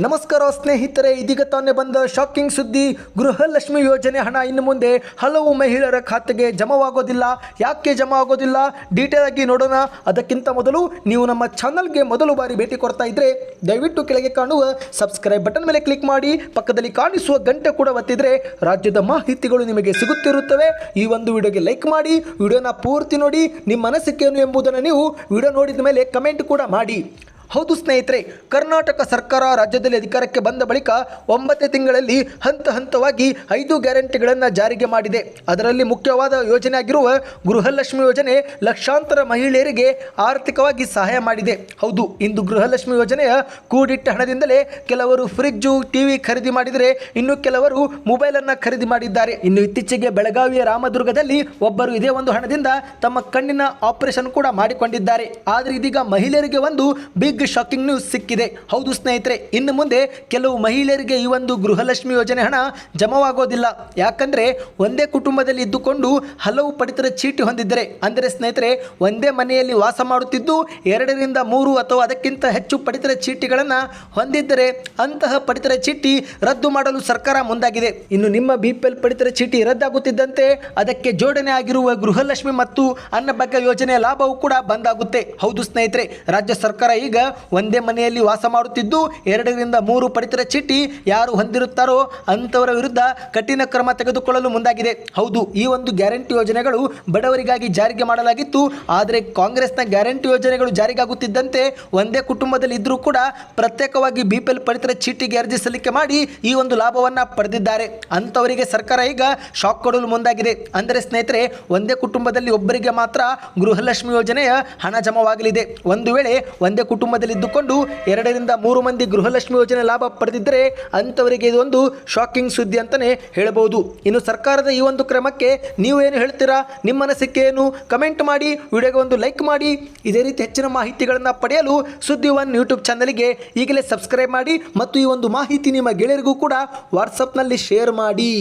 ನಮಸ್ಕಾರ ಸ್ನೇಹಿತರೆ, ಇದೀಗ ತಾನೇ ಬಂದ ಶಾಕಿಂಗ್ ಸುದ್ದಿ. ಗೃಹಲಕ್ಷ್ಮಿ ಯೋಜನೆ ಹಣ ಇನ್ನು ಮುಂದೆ ಹಲವು ಮಹಿಳೆಯರ ಖಾತೆಗೆ ಜಮವಾಗೋದಿಲ್ಲ. ಯಾಕೆ ಜಮಾ ಆಗೋದಿಲ್ಲ ಡೀಟೇಲ್ ಆಗಿ ನೋಡೋಣ. ಅದಕ್ಕಿಂತ ಮೊದಲು ನೀವು ನಮ್ಮ ಚಾನಲ್ಗೆ ಮೊದಲು ಬಾರಿ ಭೇಟಿ ಕೊಡ್ತಾ ಇದ್ರೆ ದಯವಿಟ್ಟು ಕೆಳಗೆ ಕಾಣುವ ಸಬ್ಸ್ಕ್ರೈಬ್ ಬಟನ್ ಮೇಲೆ ಕ್ಲಿಕ್ ಮಾಡಿ, ಪಕ್ಕದಲ್ಲಿ ಕಾಣಿಸುವ ಗಂಟೆ ಕೂಡ ಒತ್ತಿದ್ರೆ ರಾಜ್ಯದ ಮಾಹಿತಿಗಳು ನಿಮಗೆ ಸಿಗುತ್ತಿರುತ್ತವೆ. ಈ ಒಂದು ವಿಡಿಯೋಗೆ ಲೈಕ್ ಮಾಡಿ, ವಿಡಿಯೋನ ಪೂರ್ತಿ ನೋಡಿ, ನಿಮ್ಮ ಅನಿಸಿಕೆ ಏನು ಎಂಬುದನ್ನು ನೀವು ವಿಡಿಯೋ ನೋಡಿದ ಮೇಲೆ ಕಮೆಂಟ್ ಕೂಡ ಮಾಡಿ. ಹೌದು ಸ್ನೇಹಿತರೆ, ಕರ್ನಾಟಕ ಸರ್ಕಾರ ರಾಜ್ಯದಲ್ಲಿ ಅಧಿಕಾರಕ್ಕೆ ಬಂದ ಬಳಿಕ ಒಂಬತ್ತೇ ತಿಂಗಳಲ್ಲಿ ಹಂತ ಹಂತವಾಗಿ ಐದು ಗ್ಯಾರಂಟಿಗಳನ್ನು ಜಾರಿಗೆ ಮಾಡಿದೆ. ಅದರಲ್ಲಿ ಮುಖ್ಯವಾದ ಯೋಜನೆ ಆಗಿರುವ ಗೃಹಲಕ್ಷ್ಮಿ ಯೋಜನೆ ಲಕ್ಷಾಂತರ ಮಹಿಳೆಯರಿಗೆ ಆರ್ಥಿಕವಾಗಿ ಸಹಾಯ ಮಾಡಿದೆ. ಹೌದು, ಇಂದು ಗೃಹಲಕ್ಷ್ಮಿ ಯೋಜನೆಯ ಕೂಡಿಟ್ಟ ಹಣದಿಂದಲೇ ಕೆಲವರು ಫ್ರಿಜ್ಜು ಟಿವಿ ಖರೀದಿ ಮಾಡಿದರೆ ಇನ್ನು ಕೆಲವರು ಮೊಬೈಲನ್ನು ಖರೀದಿ ಮಾಡಿದ್ದಾರೆ. ಇನ್ನು ಇತ್ತೀಚೆಗೆ ಬೆಳಗಾವಿಯ ರಾಮದುರ್ಗದಲ್ಲಿ ಒಬ್ಬರು ಇದೇ ಒಂದು ಹಣದಿಂದ ತಮ್ಮ ಕಣ್ಣಿನ ಆಪರೇಷನ್ ಕೂಡ ಮಾಡಿಕೊಂಡಿದ್ದಾರೆ. ಆದರೆ ಇದೀಗ ಮಹಿಳೆಯರಿಗೆ ಒಂದು ಬಿಗ್ ಶಾಕಿಂಗ್ ನ್ಯೂಸ್ ಸಿಕ್ಕಿದೆ. ಹೌದು ಸ್ನೇಹಿತರೆ, ಇನ್ನು ಮುಂದೆ ಕೆಲವು ಮಹಿಳೆಯರಿಗೆ ಈ ಒಂದು ಗೃಹಲಕ್ಷ್ಮಿ ಯೋಜನೆ ಹಣ ಜಮವಾಗೋದಿಲ್ಲ. ಯಾಕಂದ್ರೆ ಒಂದೇ ಕುಟುಂಬದಲ್ಲಿ ಇದ್ದುಕೊಂಡು ಹಲವು ಪಡಿತರ ಚೀಟಿ ಹೊಂದಿದ್ದರೆ, ಅಂದರೆ ಸ್ನೇಹಿತರೆ, ಒಂದೇ ಮನೆಯಲ್ಲಿ ವಾಸ ಮಾಡುತ್ತಿದ್ದು ಎರಡರಿಂದ ಮೂರು ಅಥವಾ ಅದಕ್ಕಿಂತ ಹೆಚ್ಚು ಪಡಿತರ ಚೀಟಿಗಳನ್ನು ಹೊಂದಿದ್ದರೆ ಅಂತಹ ಪಡಿತರ ಚೀಟಿ ರದ್ದು ಮಾಡಲು ಸರ್ಕಾರ ಮುಂದಾಗಿದೆ. ಇನ್ನು ನಿಮ್ಮ ಬಿ ಪಿ ಎಲ್ ಪಡಿತರ ಚೀಟಿ ರದ್ದಾಗುತ್ತಿದ್ದಂತೆ ಅದಕ್ಕೆ ಜೋಡಣೆ ಆಗಿರುವ ಗೃಹಲಕ್ಷ್ಮಿ ಮತ್ತು ಅನ್ನಭಾಗ್ಯ ಯೋಜನೆಯ ಲಾಭವೂ ಕೂಡ ಬಂದಾಗುತ್ತೆ. ಹೌದು ಸ್ನೇಹಿತರೆ, ರಾಜ್ಯ ಸರ್ಕಾರ ಈಗ ಒಂದೇ ಮನೆಯಲ್ಲಿ ವಾಸ ಮಾಡುತ್ತಿದ್ದು, ಎರಡರಿಂದ ಮೂರು ಪಡಿತರ ಚೀಟಿ ಯಾರು ಹೊಂದಿರುತ್ತಾರೋ ಅಂಥವರ ವಿರುದ್ಧ ಕಠಿಣ ಕ್ರಮ ತೆಗೆದುಕೊಳ್ಳಲು ಮುಂದಾಗಿದೆ. ಹೌದು, ಈ ಒಂದು ಗ್ಯಾರಂಟಿ ಯೋಜನೆಗಳು ಬಡವರಿಗಾಗಿ ಜಾರಿಗೆ ಮಾಡಲಾಗಿತ್ತು. ಆದರೆ ಕಾಂಗ್ರೆಸ್ನ ಗ್ಯಾರಂಟಿ ಯೋಜನೆಗಳು ಜಾರಿಗಾಗುತ್ತಿದ್ದಂತೆ ಒಂದೇ ಕುಟುಂಬದಲ್ಲಿ ಇದ್ದರೂ ಕೂಡ ಪ್ರತ್ಯೇಕವಾಗಿ ಬಿ ಪಿ ಎಲ್ ಪಡಿತರ ಚೀಟಿಗೆ ಅರ್ಜಿ ಸಲ್ಲಿಕೆ ಮಾಡಿ ಈ ಒಂದು ಲಾಭವನ್ನು ಪಡೆದಿದ್ದಾರೆ. ಅಂಥವರಿಗೆ ಸರ್ಕಾರ ಈಗ ಶಾಕ್ ಕೊಡಲು ಮುಂದಾಗಿದೆ. ಅಂದರೆ ಸ್ನೇಹಿತರೆ, ಒಂದೇ ಕುಟುಂಬದಲ್ಲಿ ಒಬ್ಬರಿಗೆ ಮಾತ್ರ ಗೃಹಲಕ್ಷ್ಮಿ ಯೋಜನೆಯ ಹಣ ಜಮವಾಗಲಿದೆ. ಒಂದು ವೇಳೆ ಒಂದೇ ಕುಟುಂಬದಲ್ಲಿ ಇದ್ದುಕೊಂಡು ಎರಡರಿಂದ ಮೂರು ಮಂದಿ ಗೃಹಲಕ್ಷ್ಮಿ ಯೋಜನೆ ಲಾಭ ಪಡೆದಿದ್ದರೆ ಅಂಥವರಿಗೆ ಇದೊಂದು ಶಾಕಿಂಗ್ ಸುದ್ದಿ ಅಂತಲೇ ಹೇಳಬಹುದು. ಇನ್ನು ಸರ್ಕಾರದ ಈ ಒಂದು ಕ್ರಮಕ್ಕೆ ನೀವು ಏನು ಹೇಳ್ತೀರಾ? ನಿಮ್ಮ ಅನಿಸಿಕೆ ಏನು? ಕಮೆಂಟ್ ಮಾಡಿ, ವಿಡಿಯೋಗೆ ಒಂದು ಲೈಕ್ ಮಾಡಿ. ಇದೇ ರೀತಿ ಹೆಚ್ಚಿನ ಮಾಹಿತಿಗಳನ್ನು ಪಡೆಯಲು ಸುದ್ದಿ ಒನ್ ಯೂಟ್ಯೂಬ್ ಚಾನಲ್ಗೆ ಈಗಲೇ ಸಬ್ಸ್ಕ್ರೈಬ್ ಮಾಡಿ ಮತ್ತು ಈ ಒಂದು ಮಾಹಿತಿ ನಿಮ್ಮ ಗೆಳೆಯರಿಗೂ ಕೂಡ ವಾಟ್ಸಪ್ನಲ್ಲಿ ಶೇರ್ ಮಾಡಿ.